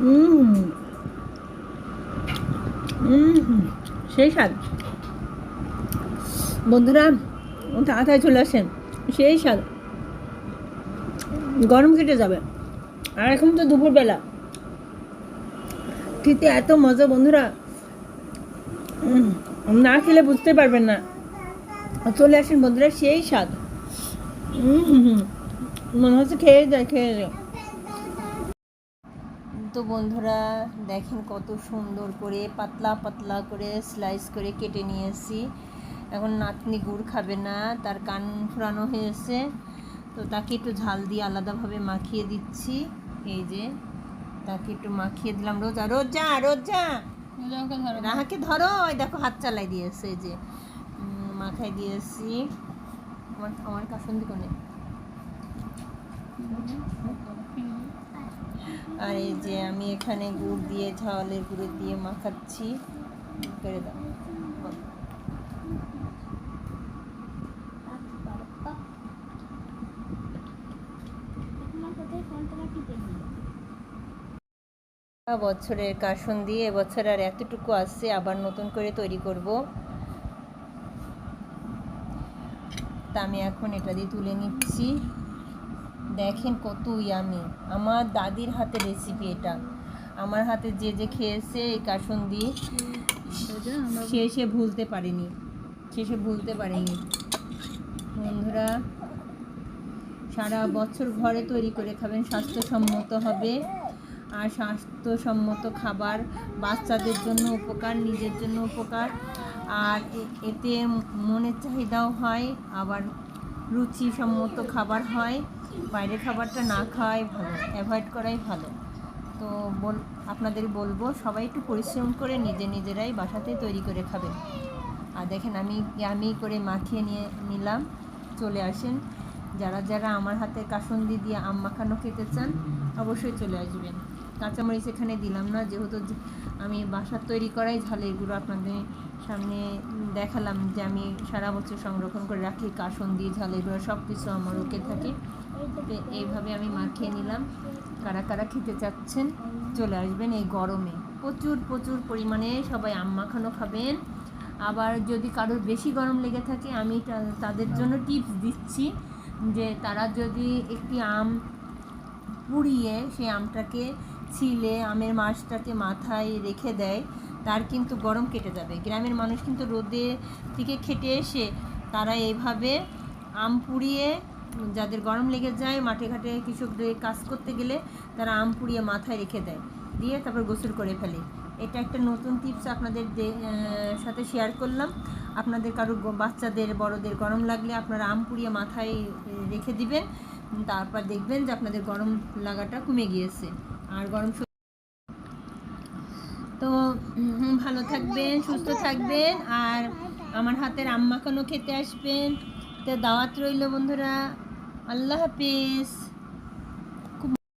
হুম। হুম সেই স্বাদ। বন্ধুরা, তাড়াতাড়ি চলে আসেন, সেই স্বাদ। গরম কেটে যাবে। আর এখন তো দুপুরবেলা। খেতে এত মজা, বন্ধুরা। না খেলে বুঝতে পারবেন না। চলে আসেন, বন্ধুরা, সেই স্বাদ। মনে হচ্ছে খেয়ে যায় খেয়ে যায়। তো বন্ধুরা দেখেন কত সুন্দর করে পাতলা পাতলা করে স্লাইস করে কেটে নিয়েছি। এখন নাতনি গুড় খাবে না তার কান ফুরানো হয়েছে। তো তাকে একটু ঝাল দিয়ে আলাদাভাবে মাখিয়ে দিচ্ছি। এই যে তাকে একটু মাখিয়ে দিলাম। রোজা রোজা রোজা! রাহাকে ধরো ওই দেখো হাত চালাই দিয়েছে এই যে। মাখাই দিয়েছি। আমার আমার কাসন্দি কোনে? আর এই যে আমি এখানে গুড় দিয়ে, ঝালের গুঁড়ো দিয়ে মাখাচ্ছি। করে দাও। বছরের কাসন দিয়ে এবছর আর এতটুকু আসছে আবার নতুন করে তৈরি করব। তা আমি এখন এটা দিয়ে তুলে নিচ্ছি। দেখেন কত ইয়ামি আমার দাদির হাতে রেসিপি এটা। আমার হাতে যে যে খেয়েছে এই কাসন দিয়ে সে সে ভুলতে পারেনি। সে সে ভুলতে পারেনি। বন্ধুরা সারা বছর ঘরে তৈরি করে খাবেন স্বাস্থ্যসম্মত হবে। আর স্বাস্থ্যসম্মত খাবার বাচ্চাদের জন্য উপকার নিজের জন্য উপকার। আর এতে মনের চাহিদাও হয় আবার রুচিসম্মত খাবার হয়। বাইরের খাবারটা না খাওয়াই ভালো অ্যাভয়েড করাই ভালো। তো বল, আপনাদের বলব, সবাই একটু পরিশ্রম করে নিজে নিজেরাই বাসাতে তৈরি করে খাবেন। আর দেখেন, আমি আমি করে মাখিয়ে নিয়ে নিলাম, চলে আসেন। যারা যারা আমার হাতে কাসন্দি দিয়ে আম মাখানো খেতে চান, অবশ্যই চলে আসবেন। কাঁচামরিচ এখানে দিলাম না, যেহেতু আমি বাসার তৈরি করাই ঝালের গুঁড়ো আপনাদের সামনে দেখালাম যে আমি সারা বছর সংরক্ষণ করে রাখি কাসন দিয়ে ঝালের গুঁড়ো সব কিছু আমার ওকে থাকে। এইভাবে আমি মাখিয়ে নিলাম। কারা কারা খেতে চাচ্ছেন, চলে আসবেন এই গরমে। প্রচুর প্রচুর পরিমাণে সবাই আম মাখানো খাবেন। আবার যদি কারোর বেশি গরম লেগে থাকে, আমি তাদের জন্য টিপস দিচ্ছি যে তারা যদি একটি আম পুড়িয়ে সেই আমটাকে ছিলে, আমের মাছটাকে মাথায় রেখে দেয় তার কিন্তু গরম কেটে যাবে। গ্রামের মানুষ কিন্তু রোদে থেকে খেটে এসে তারা এইভাবে আম পুড়িয়ে, যাদের গরম লেগে যায় মাঠে ঘাটে কৃষকদের কাজ করতে গেলে তারা আম পুড়িয়ে মাথায় রেখে দেয়। দিয়ে তারপর গোসল করে ফেলে। এটা একটা নতুন টিপস আপনাদের সাথে শেয়ার করলাম। আপনাদের কারও বাচ্চাদের, বড়দের গরম লাগলে আপনারা আম পুড়িয়ে মাথায় রেখে দিবেন। তারপর দেখবেন যে আপনাদের গরম লাগাটা কমে গিয়েছে। আর গরম তো ভালো থাকবেন, সুস্থ থাকবেন। আর আমার হাতের আম্মাখানো খেতে আসবেন? তো দাওয়াত রইল বন্ধুরা। আল্লাহ হাফিজ।